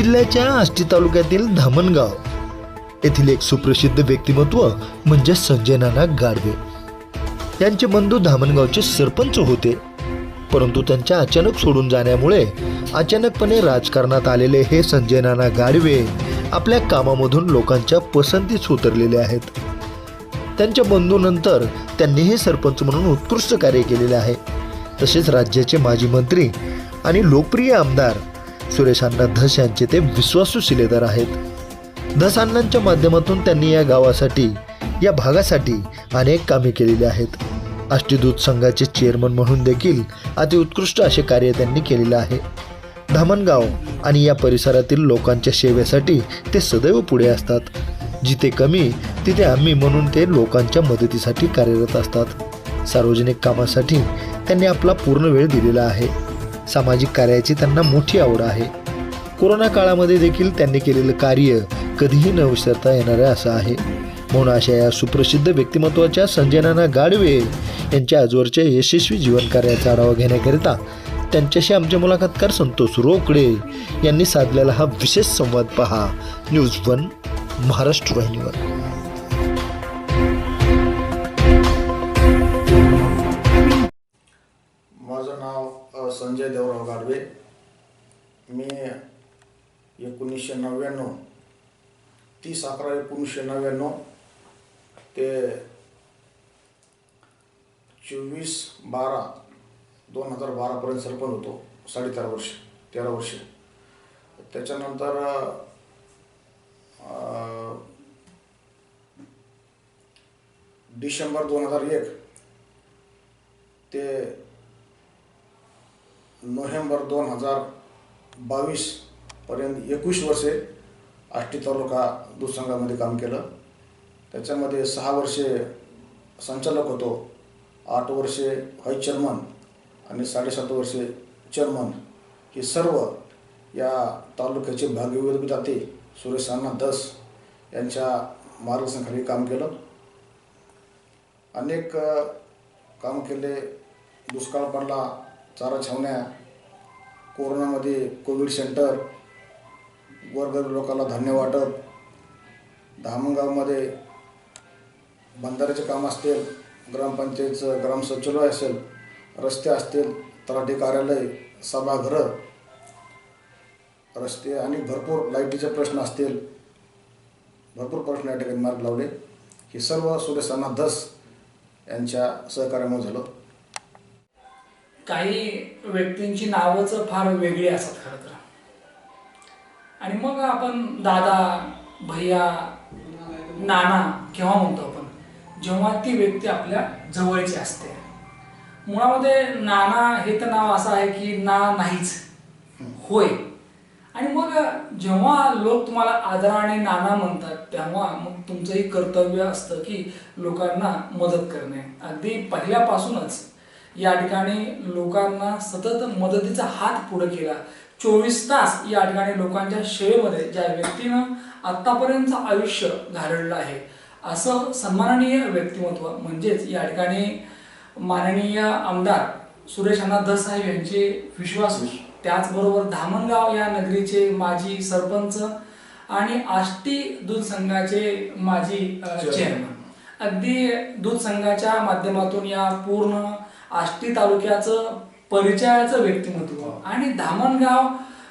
जिल्ह्याच्या आष्टी तालुक्यातील धामणगाव येथील एक सुप्रसिद्ध व्यक्तिमत्व म्हणजे संजय नाना गाडवे. यांचे बंधू धामणगावचे सरपंच होते. परंतु त्यांच्या अचानक सोडून जाण्यामुळे अचानकपणे राजकारणात आलेले हे संजय नाना गाडवे आपल्या कामामधून लोकांच्या पसंतीस उतरलेले आहेत. त्यांच्या बंधूनंतर त्यांनीही सरपंच म्हणून उत्कृष्ट कार्य केलेले आहे. तसेच राज्याचे माजी मंत्री आणि लोकप्रिय आमदार सुरेश अण्णा धस यांचे ते विश्वासू शिलेदार आहेत. धस अण्णांच्या माध्यमातून त्यांनी या गावासाठी या भागासाठी अनेक कामे केलेली आहेत. अष्टीदूत संघाचे चेअरमन म्हणून देखील अतिउत्कृष्ट असे कार्य त्यांनी केलेले आहे. धामणगाव आणि या परिसरातील लोकांच्या सेवेसाठी ते सदैव पुढे असतात. जिथे कमी तिथे आम्ही म्हणून ते लोकांच्या मदतीसाठी कार्यरत असतात. सार्वजनिक कामासाठी त्यांनी आपला पूर्ण वेळ दिलेला आहे. सामाजिक कार्याची त्यांना मोठी आवड आहे. कोरोना काळामध्ये देखील त्यांनी केलेलं कार्य कधीही न विसरता येणारं असं आहे. म्हणून अशा या सुप्रसिद्ध व्यक्तिमत्वाच्या संजय नाना गाडवे यांच्या आजवरच्या यशस्वी जीवन कार्याचा आढावा घेण्याकरिता त्यांच्याशी आमचे मुलाखतकार संतोष रोकडे यांनी साधलेला हा विशेष संवाद पहा. न्यूज वन महाराष्ट्र वाहिनीवर. संजय देवराव गाडवे. मी एकोणीसशे नव्याण्णव. तीस अकरा एकोणीसशे नव्याण्णव. ते चोवीस बारा दोन हजार बारापर्यंत सरपंच होतो. साडेतेरा वर्ष तेरा वर्ष. त्याच्यानंतर डिसेंबर दोन हजार एक. ते नोव्हेंबर दोन हजार बावीसपर्यंत एकवीस वर्षे आष्टी तालुका दूधसंघामध्ये काम केलं. त्याच्यामध्ये सहा वर्षे संचालक होतो आठ वर्षे व्हाईस चेअरमन आणि साडेसात वर्षे चेअरमन. हे सर्व या तालुक्याचे भाग्यविविध विधाते सुरेश अण्णा दस यांच्या मार्गदर्शनाखाली काम केलं. अनेक काम केले. दुष्काळ पडला. चारा छावण्या कोरोनामध्ये कोविड सेंटर गोरगरीब लोकांना धान्य वाटप धामणगावमध्ये बंधाऱ्याचे काम असतील ग्रामपंचायतचं ग्राम सचिवालय असेल रस्ते असतील तलाठी कार्यालय सभागृह रस्ते आणि भरपूर लाईटीचे प्रश्न असतील. भरपूर प्रश्न या ठिकाणी मार्ग लावले. हे सर्व सुरेशांना धस यांच्या सहकार्यामुळे झालं. काही व्यक्तींची नावच फार वेगळी असतात खरं तर. आणि मग आपण दादा भैया नाना केव्हा म्हणतो आपण जेव्हा ती व्यक्ती आपल्या जवळची असते. मुळामध्ये नाना हे तर नाव असं आहे की ना नाहीच होय. आणि मग जेव्हा लोक तुम्हाला आदराने नाना म्हणतात तेव्हा मग तुमचंही कर्तव्य असतं की लोकांना मदत करणे. अगदी पहिल्यापासूनच या ठिकाणी लोकांना सतत मदतीचा हात पुढे केला. चोवीस तास या ठिकाणी लोकांच्या सेवेमध्ये ज्या व्यक्तीनं आत्तापर्यंतचं आयुष्य घालवलेलं आहे असं सन्माननीय व्यक्तिमत्व म्हणजेच या ठिकाणी माननीय आमदार सुरेश अण्णा धस साहेब यांचे विश्वासू त्याचबरोबर धामणगाव या नगरीचे माजी सरपंच आणि आष्टी दूध संघाचे माजी चेअरमन. अगदी दूध संघाच्या माध्यमातून या पूर्ण आष्टी तालुक्याचं परिचयाचं व्यक्तिमत्व. आणि धामणगाव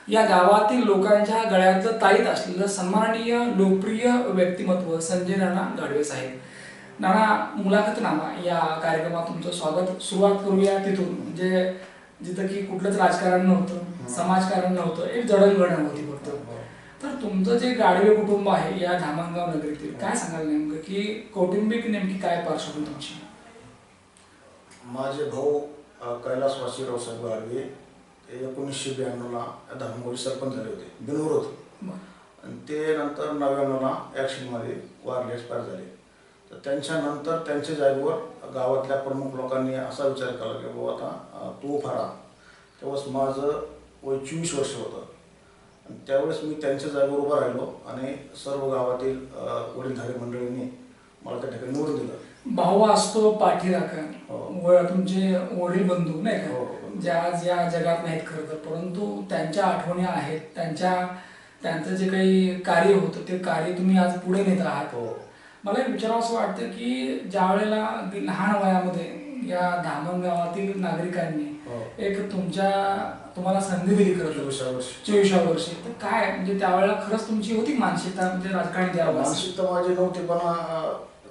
या गावातील लोकांच्या गळ्यातलं ताईत असलेलं सन्माननीय लोकप्रिय व्यक्तिमत्व संजय नाना गाडवे साहेब. नाना मुलाखतनामा या कार्यक्रमात तुमचं स्वागत. सुरुवात करूया तिथून. म्हणजे जिथं की कुठलंच राजकारण नव्हतं समाजकारण नव्हतं एक जडणघडण होती फक्त. तर तुमचं जे गाडवे कुटुंब आहे या धामणगाव नगरीतील काय सांगाल नेमकं? की कौटुंबिक नेमकी काय पार्श्वभूमी तुमची? माझे भाऊ अ, कैलासवासी रावसाहेब गाडवे ते एकोणीसशे ब्याण्णवला धर्मगोडी सरपंच झाले होते बिनविरोध. आणि ते नंतर नव्याण्णवला ॲक्शनमध्ये वारले एक्सपायर झाले. तर त्यांच्यानंतर त्यांच्या जागेवर गावातल्या प्रमुख लोकांनी असा विचार केला की बाबा आता तू राहा तेव्हाच माझं वय चोवीस वर्ष होतं. आणि त्यावेळेस मी त्यांच्या जागेवर उभा राहिलो आणि सर्व गावातील वडीलधारी मंडळींनी मला त्या ठिकाणी निवडून दिलं. भाऊ असतो पाठीराखण हो. व तुमचे वडील बंधू नाही हो, का? हो. ज्या आज या जगात नाहीत खरं तर. परंतु त्यांच्या आठवणी आहेत त्यांच्या त्यांचं जे काही कार्य होतं ते कार्य तुम्ही आज पुढे नेत आहात. हो. मला एक विचारावं असं वाटतं की ज्या वेळेला अगदी लहान वयामध्ये या धामण गावातील नागरिकांनी हो. एक तुमच्या तुम्हाला संधी दिली खरं तर. चोवीसव्या वर्षी. तर काय म्हणजे त्यावेळेला खरंच तुमची होती मानसिकता म्हणजे राजकारण द्यावं? मानसिकता माझी नव्हती पण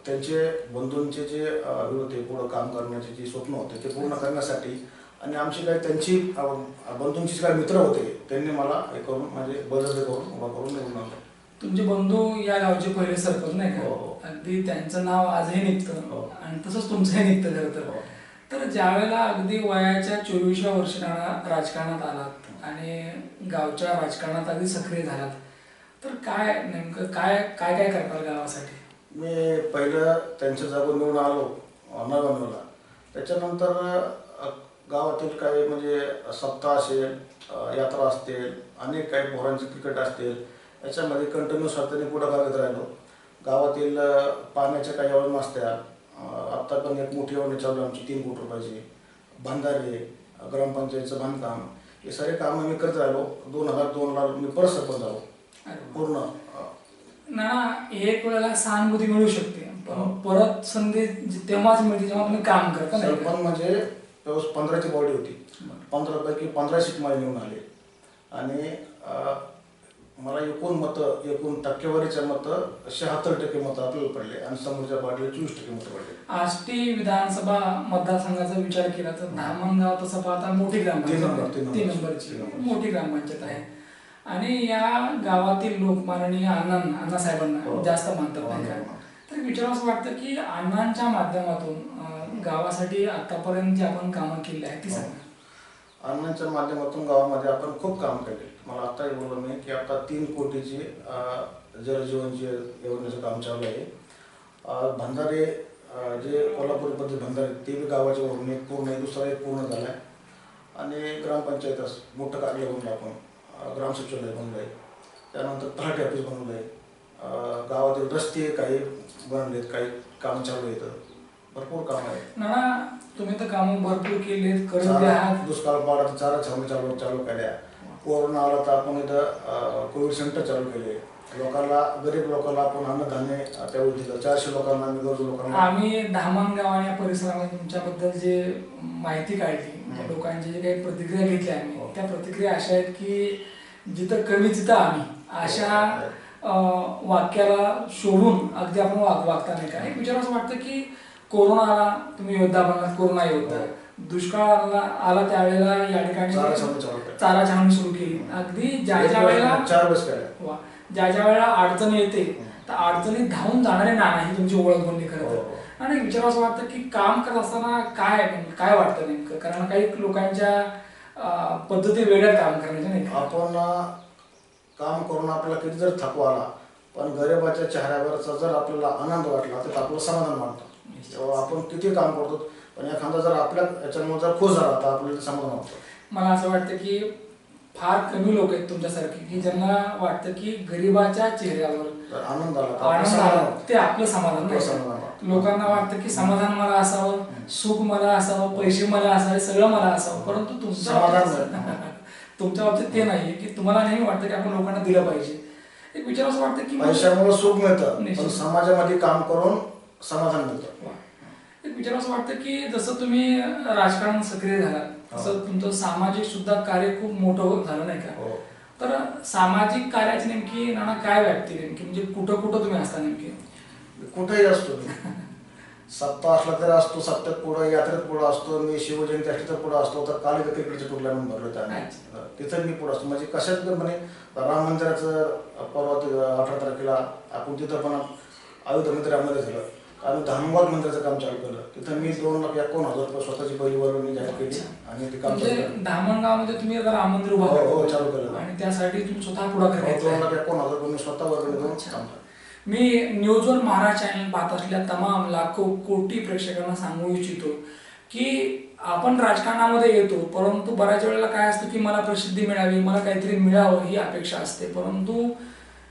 त्यांचे बंधूंचे जे हे होते पुढं काम करण्याचे जे स्वप्न होते ते पूर्ण करण्यासाठी आणि आमची काही त्यांची बंधूंची काही मित्र होते त्यांनी मला हे करून म्हणजे बदल करून उभा करून निवडून आणलं तुमचे बंधू या गावचे पहिले सरपंच नाही हो. का अगदी त्यांचं नाव आजही निघतं हो. आणि तसंच तुमचंही निघतं खरं तर हो. तर ज्या वेळेला अगदी वयाच्या चोवीसव्या वर्षी नाना राजकारणात आलात आणि गावच्या राजकारणात अगदी सक्रिय झालात तर काय नेमकं काय काय काय करताल गावासाठी मी पहिलं त्यांच्या जागून निवडून आलो नव्याण्णवला त्याच्यानंतर गावातील काही म्हणजे सप्ताह असेल यात्रा असतील अनेक काही पोरांचे क्रिकेट असतील याच्यामध्ये कंटिन्यू सातत्याने पुढाकार घेत राहिलो. गावातील पाण्याच्या काही योजना असत्या आत्ता पण एक मोठी योजना चालू आमची तीन कोटी रुपयाची. बंधारे ग्रामपंचायतचं बांधकाम हे सारे कामं मी करत राहिलो. दोन हजार दोनला मी परत सरपंच झालो. पूर्ण. नाना एक वेळेला सहानुभूती मिळू शकते. पण हो. परत संधी तेव्हाच मिळते जेव्हा तुम्ही काम करता? सरपंच म्हणजे पंधराची बॉडी होती. पंधरापैकी पंधरा सीट मला निवडून आले. आणि मला एकूण मतं एकूण टक्केवारीच्या मतं शहात्तर टक्के मतं आपल्याला पडले आणि समोरच्या पार्टीला चोवीस टक्के मतं पडले. आष्टी विधानसभा मतदारसंघाचा विचार केला तर धामणगाव तसं पाहता मोठी ग्रामपंचायत. मोठी ग्रामपंचायत आहे. आणि या गावातील लोक माननीय अण्णा अण्णासाहेबांना हो. जास्त मानतात नाही का. तर विचार असं वाटतं की अण्णांच्या माध्यमातून गावासाठी आतापर्यंत जी आपण कामं केली आहेत ती हो. सांगा अण्णांच्या माध्यमातून गावामध्ये आपण खूप काम केले मला आत्ताही बोललो मी की आता तीन कोटीची जलजीवनची योजनेचं काम चालू आहे भंडारे अं, जे कोल्हापूर पद्धती भंडारे ते बी गावाच्या एक पूर्ण आहे दुसरा एक पूर्ण झाला आहे आणि ग्रामपंचायत मोठं कार्यालय बनलं आपण अं, ग्रामसचिवालय बनलं आहे त्यानंतर तलाठी ऑफिस बनवलं आहे गावातील रस्ते काही बनलेत काही काम चालू आहेत. भरपूर काम आहे नाना तुम्ही तर कामं भरपूर केलीत करत आहात दुष्काळ पाडा चारा छावणी चालू चालू केल्या. कोरोना आला तर आपण इथं कोविड सेंटर चालू केले. लोकांना गरीब लोकांना आपण अन्नधान्य त्यावेळी दिलं. चारशे लोकांना आम्ही गरजू लोकांना. आम्ही धामणगाव आणि या परिसरामध्ये तुमच्याबद्दल जे माहिती काढली. लोकांची जे काही प्रतिक्रिया घेतल्या आम्ही हो. त्या प्रतिक्रिया अशा आहेत की जिथं कमी तिथं आम्ही. अशा अं, वाक्याला शोधून अगदी आपण वाग वागता नाही का? एक विचार असं वाटतं की कोरोना आला तुम्ही योद्धा बनलात कोरोना योद्धा. हो. दुष्काळ आला आला त्यावेळेला या ठिकाणी चारा छावणी छावणी सुरू केली. अगदी ज्या ज्या वेळेला चार केल्या. वा. ज्या ज्या वेळेला अडचण येते त्या अडचणीत धावून जाणारे नाना ही तुमची ओळख बनली खरं तर. हो. आणि विचार असं वाटतं की काम करत असताना काय काय वाटतं नेमकं? कारण काही लोकांच्या पद्धती वेगळ्या काम करण्याच्या नाही? आपण काम करून आपल्याला किती जर थकवा आला पण गरिबाच्या चेहऱ्यावरचा जर आपल्याला आनंद वाटला तर आपलं समाधान वाटतं तेव्हा आपण किती काम करतो पण एखादा जर आपल्या याच्यामुळे जर खुश झाला तर आपल्याला समाधान वाटतं मला असं वाटतं की फार कमी लोक आहेत तुमच्यासारखे. की ज्यांना वाटतं की गरिबाच्या चेहऱ्यावर आनंद आला. ते आपलं समाधान नाही. लोकांना वाटतं की समाधान मला असावं सुख मला असावं पैसे मला असावे सगळं मला असावं. परंतु तुमच्या समाधान बाबतीत- तुमच्या बाबतीत ते नाहीये की तुम्हाला नेहमी वाटतं की आपण लोकांना दिलं पाहिजे. एक विचार असं वाटतं की पैशामुळे सुख मिळतं. समाजामध्ये काम करून समाधान मिळतं. एक विचार असं वाटतं की जसं तुम्ही राजकारण सक्रिय झालात तसं तुमचं सामाजिक सुद्धा कार्य खूप मोठं झालं नाही का? हो. तर सामाजिक कार्याची नेमकी नाना काय व्याप्ती नेमकी? म्हणजे कुठं कुठं तुम्ही असता नेमकी? कुठेही असतो सप्ताह असला तरी असतो सप्त्यात पुढं यात्रेत पुढं असतो मी शिवजयंती असली तर पुढं असतो तर काल क्रिकेटच्या टुर्नामेंट भरलं होतं. आम्ही? तिथं मी पुढं असतो. म्हणजे कशात पण म्हणे राम मंदिराचं परवा अठरा तारखेला आपण तिथं पण आयुध मंदिरामध्ये झालं. आम्ही धामगाव मंदिराचं काम चालू केलं तिथं मी दोन लाख एकोण हजार रुपये स्वतःची पहिलीवर मी जाहीर केली आणि ते काम चालू म्हणजे केलं धामणगावमध्ये तुम्ही राम मंदिर उभा हो, हो. चालू केलं. आणि त्यासाठी तुम्ही स्वतः पुढाकार हो, दोन घेतला लाख एकोण हजार रुपये मी स्वतः वर्गणी देऊन अच्छा. काम केलं. मी न्यूजवर महाराज चॅनल पाहत असलेल्या तमाम लाखो कोटी प्रेक्षकांना सांगू इच्छितो की आपण राजकारणामध्ये येतो परंतु बऱ्याच वेळेला काय असतं की मला प्रसिद्धी मिळावी मला काहीतरी मिळावं ही अपेक्षा असते परंतु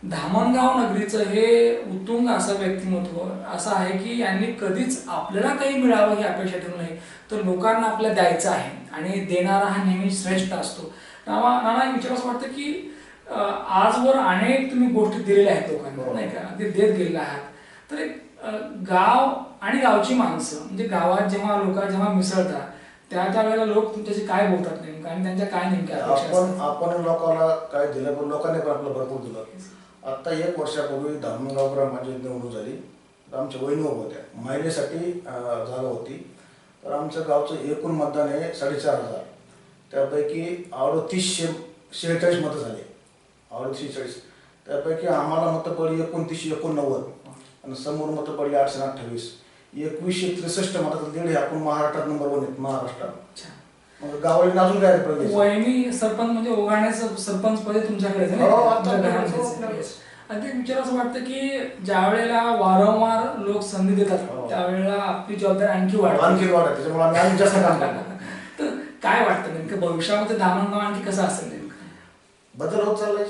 धामणगाव नगरीचं हे उत्तुंग असं व्यक्तिमत्व असं आहे की यांनी कधीच आपल्याला काही मिळावं ही अपेक्षा ठेवू नये. तर लोकांना आपल्याला द्यायचं आहे आणि देणारा हा नेहमी श्रेष्ठ असतो. नाना विचार असं वाटतं की आजवर अनेक तुम्ही गोष्टी दिलेल्या आहेत लोकांना हो. नाही का? अगदी देत गेलेल्या आहात. तर गाव आणि गावची माणसं म्हणजे गावात जेव्हा लोक जेव्हा मिसळतात त्या त्या वेळेला लोक तुमच्याशी काय बोलतात नेमकं? आणि त्यांच्या काय नेमक्या आपण? आपण लोकांना काय दिलं पण लोकांनी पण आपलं भरपूर दिलं. आत्ता एक वर्षापूर्वी धामणगाव ग्रामपंचायत निवडणूक झाली. तर आमच्या वहिनी होत्या. महिलेसाठी झालं होती. तर आमच्या गावचं एकूण मतदान आहे साडेचार हजार. त्यापैकी अडतीसशे शेहेचाळीस मतं झाले. अडतीसशे चाळीस त्यापैकी आम्हाला मतं पडली एकोणतीसशे एकोणनव्वद. आणि समोर मतं पडली आठशे अठ्ठावीस. एकवीसशे त्रेसष्ट मताचं दीड हे आपण महाराष्ट्रात नंबर वन आहेत महाराष्ट्रात. गावाला अजून काय प्रदेश वहिनी सरपंच म्हणजे ओघाण्याचं सरपंच पदे तुमच्याकडेच आहे हो, हो. आणि ते विचार असं वाटतं की ज्या वेळेला वारंवार लोक संधी देतात हो. त्यावेळेला आपली जबाबदारी आणखी वाढ आहे त्याच्यामुळे आम्ही आणखी जास्त काम करतो तर काय वाटतं नेमकं? भविष्यामध्ये दामणगाव आणखी कसं असेल नेमकं? बदल होत चाललाय.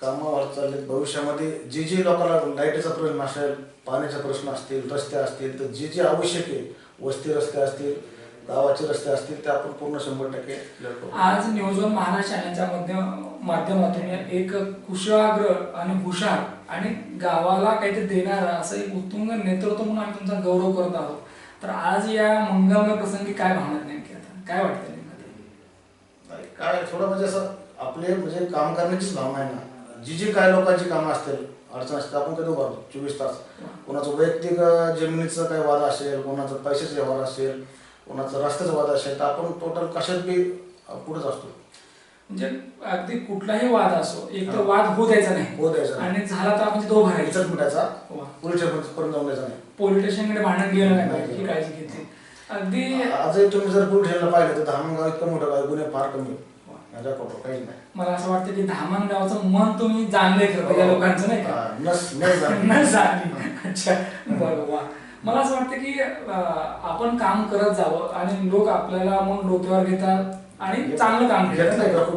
कामं वाढत चाललेत. भविष्यामध्ये जे जे लोकांना लाईटीचा प्रश्न असेल पाण्याचा प्रश्न असतील रस्ते असतील तर जे जे आवश्यक आहे वस्ती रस्ते असतील गावाचे रस्ते असतील ते आपण पूर्ण शंभर टक्के. आज न्यूज वन महाराष्ट्र चॅनलच्या माध्यम माध्यमातून एक कुशाग्र आणि हुशार आणि गावाला काहीतरी देणारा असं एक उत्तुंग नेतृत्व म्हणून आम्ही तुमचा गौरव करत आहोत. तर आज या मंगलमय प्रसंगी काय भावना नेमकी आता? काय वाटतं नेमकं? काय थोडं म्हणजे असं आपले म्हणजे काम करण्याचीच भावना आहे ना. जी जी काय लोकांची कामं असतील अडचण असतील आपण कधी उभारतो. चोवीस तास. कोणाचं वैयक्तिक जमिनीचं काही वाद असेल कोणाचं पैशाचा व्यवहार असेल कोणाचं रस्त्याचा वाद असेल तर आपण टोटल कशात बी पुढेच असतो. म्हणजे अगदी कुठलाही वाद असो एक तर हा. वाद होऊ द्यायचा नाही. होऊ द्यायचा नाही. आणि झाला तर आपण उभा राहायचं. इथंच मिटायचा वा. पुढच्या पर्यंत जाऊन द्यायचा नाही. पोलीस स्टेशनकडे भांडण गेलं नाही. पाहिजे ही काळजी घेतली. अगदी आजही तुम्ही जर पुढे पाहिलं तर धामणगाव इतकं मोठं गाव गुन्हे फार कमी माझ्या फोटो काहीच नाही. मला असं वाटतं की धामण गावचं मन तुम्ही जाणलंय खरं या लोकांचं नाही का? हा, नस नस. न जाणली. अच्छा बरं वा. मला असं वाटतं की आपण काम करत जावं आणि लोक आपल्याला मग डोक्यावर घेतात आणि चांगलं काम घेतात?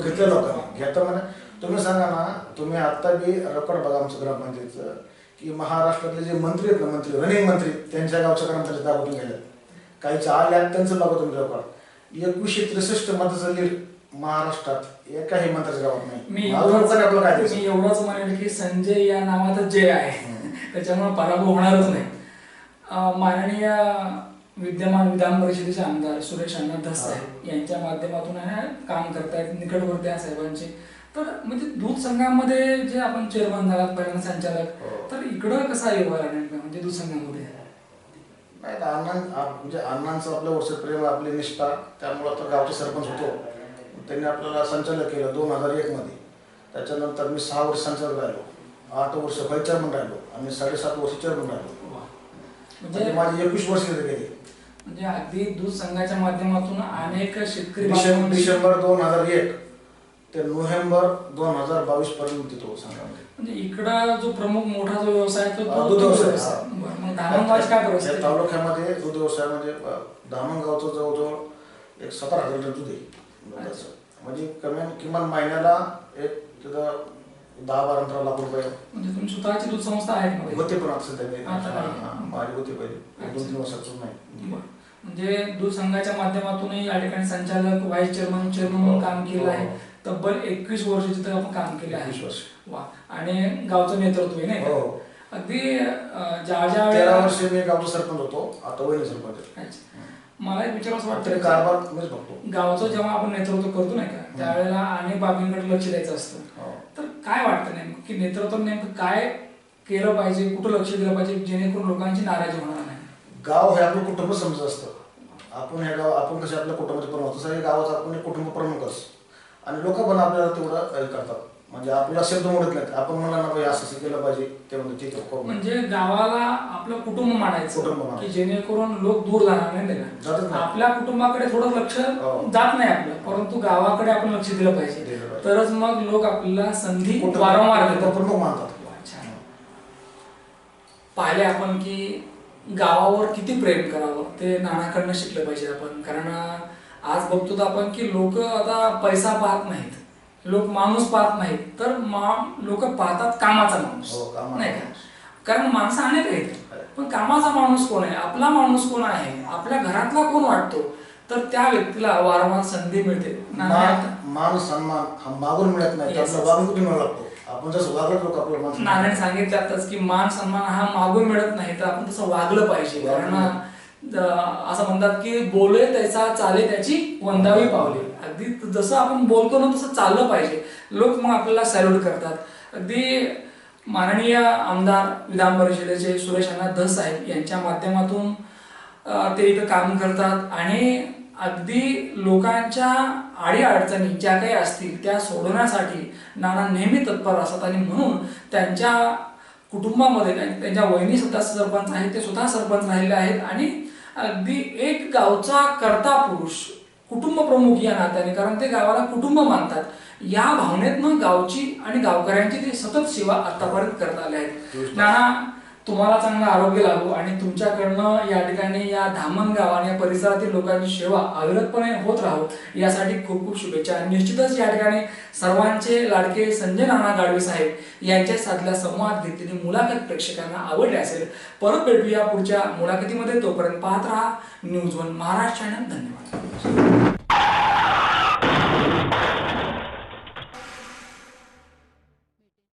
घेतलं लोकांनी. घेतं म्हणजे तुम्ही सांगा ना तुम्ही आता बी रेकॉर्ड बघा आमचं ग्रामपंचायतचं की महाराष्ट्रातले जे मंत्री आहेत ना मंत्री रनिंग मंत्री त्यांच्या गावच्या ग्रामपंचायत दाबून गेल्या काहीचे आल्या त्यांचं बघा तुम्ही रेकॉर्ड. एकवीसशे त्रेसष्ट मताचं लीड महाराष्ट्रात एकाही मंत्र्याच्या गावात नाही? मी एवढंच म्हणेल की संजय या नावातच जय आहे. त्याच्यामुळे पराभव होणारच नाही. माननीय विद्यमान विधान परिषदेचे आमदार सुरेश अण्णा धस यांच्या माध्यमातून काम करतायत निकटवर्ती साहेबांचे. तर म्हणजे दूध संघामध्ये जे आपण चेअरमन झालात पहिल्यांदा संचालक हो. तर इकडं कसा व्यवहार आहे नेमका म्हणजे दूध संघामध्ये? नाही तर अण्णां म्हणजे अण्णांचं आपलं वर्ष प्रेम आपली निष्ठा त्यामुळं आता गावचे सरपंच होतो. त्यांनी आपल्याला संचालक केलं दोन हजार एकमध्ये त्याच्यानंतर मी सहा वर्ष संचालक राहिलो आठ वर्ष चेअरमन राहिलो आणि साडेसात वर्ष चेअरमन राहिलो. म्हणजे म्हणजे माझी एकवीस वर्ष गेली. म्हणजे अगदी दूध संघाच्या माध्यमातून अनेक शेतकरी डिसेंबर दोन हजार एक ते नोव्हेंबर दोन हजार बावीस पर्यंत तिथं संघामध्ये म्हणजे इकडं जो प्रमुख मोठा जो व्यवसाय तो दूध व्यवसाय, व्यवसाय. मग धामणगावाची काय तालुक्यामध्ये दूध व्यवसायामध्ये अ, धामणगावचं जवळजवळ एक सतरा हजार लिटर दूध आहे. म्हणजे कमी किमान महिन्याला एक तिथं दहा बारा पंधरा लाख रुपये म्हणजे तुमची स्वतःची दूध संस्था आहे मध्ये? होते पण आता सध्या नाही. आता नाही. हा, हा, माझी होती पहिले दोन तीन वर्षाचं नाही बरं. म्हणजे दूध संघाच्या माध्यमातूनही या ठिकाणी संचालक व्हाईस चेअरमन चेअरमन म्हणून काम केलं आहे तब्बल एकवीस वर्ष तिथं आपण काम केलं आहे 21 वर्ष. वा आणि गावचं नेतृत्व आहे नाही का? हो अगदी अं, ज्या ज्या तेरा वेळेला वर्ष मी गावचा सरपंच होतो आता वहिनी सरपंच आहे. अच्छा. मला एक विचार असं वाटतं गावचं जेव्हा आपण नेतृत्व करतो नाही का त्यावेळेला अनेक बाबींकडे लक्ष द्यायचं असतं. हो. तर काय वाटतं नेमकं की नेतृत्व नेमकं काय केलं पाहिजे कुठं लक्ष दिलं पाहिजे जेणेकरून लोकांची नाराजी होणार नाही? गाव हे आपलं कुटुंब समजत असतं. आपण ह्या गाव आपण कसे आपल्या कुटुंबाचे प्रमुख असतो. तसं हे गावाचं आपण कुटुंब प्रमुख असतो. आणि लोक पण आपल्याला तेवढं हे करतात. म्हणजे आपल्याला शब्द मोडत नाहीत आपण म्हणलं ना भाई असं असं केलं पाहिजे ते म्हणतो ठीक आहे करू म्हणजे गावाला आपलं कुटुंब कुटुंब मानायचं मानायचं. की जेणेकरून लोक दूर जाणार नाही जातच. आपल्या कुटुंबाकडे थोडं लक्ष हो. जात नाही आपलं परंतु गावाकडे आपण लक्ष दिलं पाहिजे दिलं पाहिजे. तरच मग लोक आपल्याला संधी वारंवार देतात प्रमुख मानतात. पाहिले आपण की गावावर किती प्रेम करावं ते नानाकडनं शिकलं पाहिजे आपण कारण आज बघतो तर आपण की लोक आता पैसा पाहत नाहीत लोक माणूस पाहत नाहीत तर लोक पाहतात कामाचा माणूस. हो, नाही का? माणूस. कारण माणसं अनेक आहेत. पण कामाचा माणूस कोण आहे? आपला माणूस कोण आहे? आपल्या घरातला कोण वाटतो? तर त्या व्यक्तीला वारंवार संधी मिळते. मान मान सन्मान हा मागून मिळत नाही. मिळावा लागतो आपण जसं वागत लोक आपलं नारायण सांगितलं आताच की मान सन्मान हा मागून मिळत नाही तर आपण तसं वागलं पाहिजे. कारण असं म्हणतात की बोले त्याचा चाले त्याची वंदावी पावले. अगदी जसं आपण बोलतो ना तसं चाललं पाहिजे. लोक मग आपल्याला सॅल्यूट करतात. अगदी माननीय आमदार विधान परिषदेचे सुरेश अण्णा धस साहेब यांच्या माध्यमातून ते इथं काम करतात. आणि अगदी लोकांच्या आडीअडचणी ज्या काही असतील त्या सोडवण्यासाठी नाना नेहमी तत्पर असतात. आणि म्हणून त्यांच्या कुटुंबामध्ये त्यांच्या वहिनी सुद्धा सरपंच आहेत ते सुद्धा सरपंच राहिले आहेत. आणि अगदी एक गावचा कर्ता पुरुष कुटुंब प्रमुख या नात्याने कारण ते गावाला कुटुंब मानतात. या भावनेतनं गावची आणि गावकऱ्यांची ते सतत सेवा आतापर्यंत करत आले आहेत. नाना तुम्हाला चांगलं आरोग्य लाभो आणि तुमच्याकडनं या ठिकाणी या धामणगाव आणि या परिसरातील लोकांची सेवा अविरतपणे होत राहो यासाठी खूप खूप शुभेच्छा. आणि निश्चितच या ठिकाणी सर्वांचे लाडके संजय नाना गाडवे साहेब यांच्या साधल्या संवाद घेतलेली मुलाखत प्रेक्षकांना आवडली असेल परत भेटूया पुढच्या मुलाखतीमध्ये. तोपर्यंत पाहत राहा न्यूज वन महाराष्ट्र चॅनल धन्यवाद.